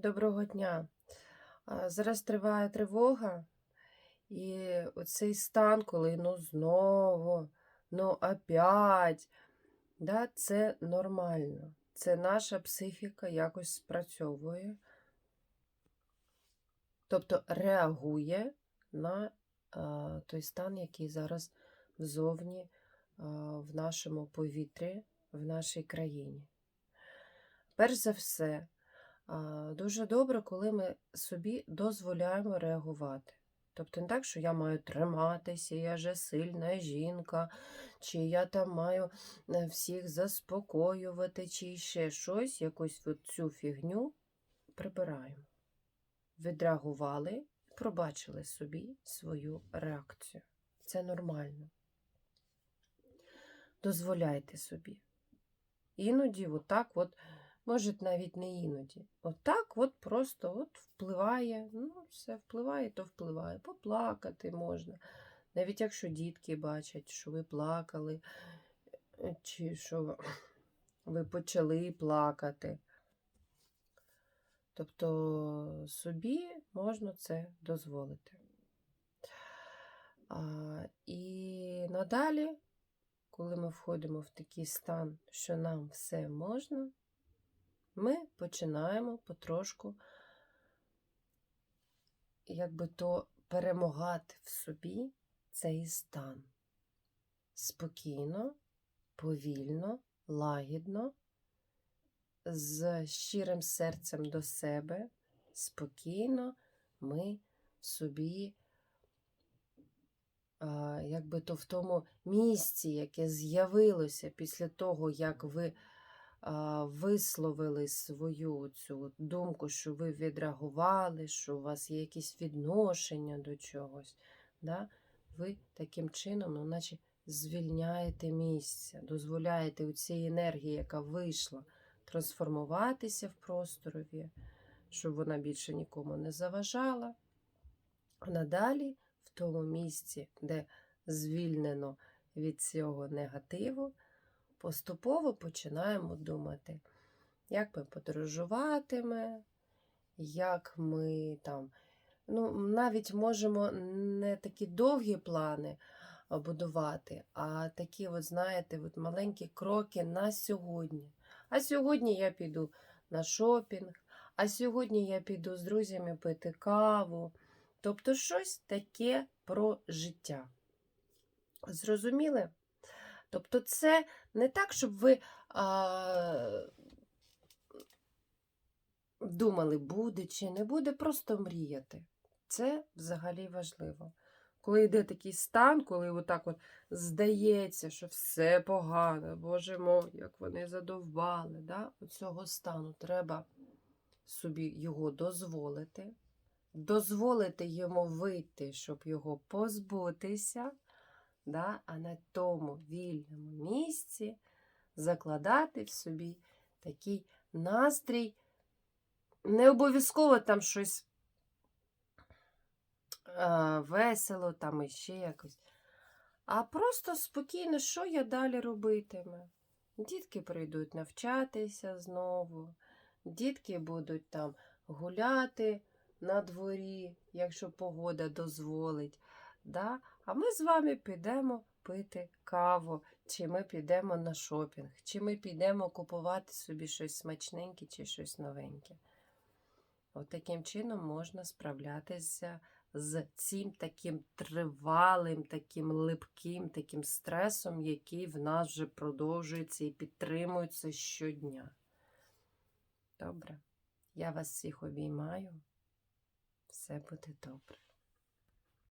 Доброго дня. Зараз триває тривога, і оцей стан, коли ну знову, ну опять, да, це нормально. Це наша психіка якось спрацьовує, тобто реагує на а, той стан, який зараз взовні а, в нашому повітрі, в нашій країні. Перш за все, Дуже добре, коли ми собі дозволяємо реагувати. Тобто не так, що я маю триматися, я же сильна жінка, чи я там маю е, всіх заспокоювати, чи ще щось, якусь от цю фігню прибираємо. Відреагували, пробачили собі свою реакцію. Це нормально. Дозволяйте собі. Іноді, отак от. Може, навіть не іноді. Отак от просто от впливає. Ну, все впливає, то впливає. Поплакати можна. Навіть якщо дітки бачать, що ви плакали, е, чи що ви почали плакати. Тобто собі можна це дозволити. А, І надалі, коли ми входимо в такий стан, що нам все можна, ми починаємо потрошку, якби то перемагати в собі цей стан. Спокійно, повільно, лагідно, з щирим серцем до себе, спокійно ми собі, якби то в тому місці, яке з'явилося після того, як ви висловили свою цю думку, що ви відреагували, що у вас є якісь відношення до чогось, да? ви таким чином, ну, наче звільняєте місце, дозволяєте у цій енергії, яка вийшла, трансформуватися в просторові, щоб вона більше нікому не заважала. А надалі, в тому місці, де звільнено від цього негативу, поступово починаємо думати, як ми подорожуватиме, як ми там, ну, навіть можемо не такі довгі плани будувати, а такі, от, знаєте, от маленькі кроки на сьогодні. А сьогодні я піду на шопінг, а сьогодні я піду з друзями пити каву. Тобто щось таке про життя. Зрозуміли? Тобто, це не так, щоб ви а, думали, буде чи не буде, просто мріяти. Це взагалі важливо. Коли йде такий стан, коли отак от здається, що все погано, Боже мой, як вони задовбали, да? цього стану треба собі його дозволити, дозволити йому вийти, щоб його позбутися да, а на тому вільному місці закладати в собі такий настрій. Не обов'язково там щось а, весело, там іще якось. А просто спокійно, що я далі робитиму. Дітки прийдуть навчатися знову, дітки будуть там гуляти на дворі, якщо погода дозволить. Да? А ми з вами підемо пити каву, чи ми підемо на шопінг, чи ми підемо купувати собі щось смачненьке чи щось новеньке. От таким чином можна справлятися з цим таким тривалим, таким липким, таким стресом, який в нас вже продовжується і підтримується щодня. Добре, я вас всіх обіймаю. Все буде добре.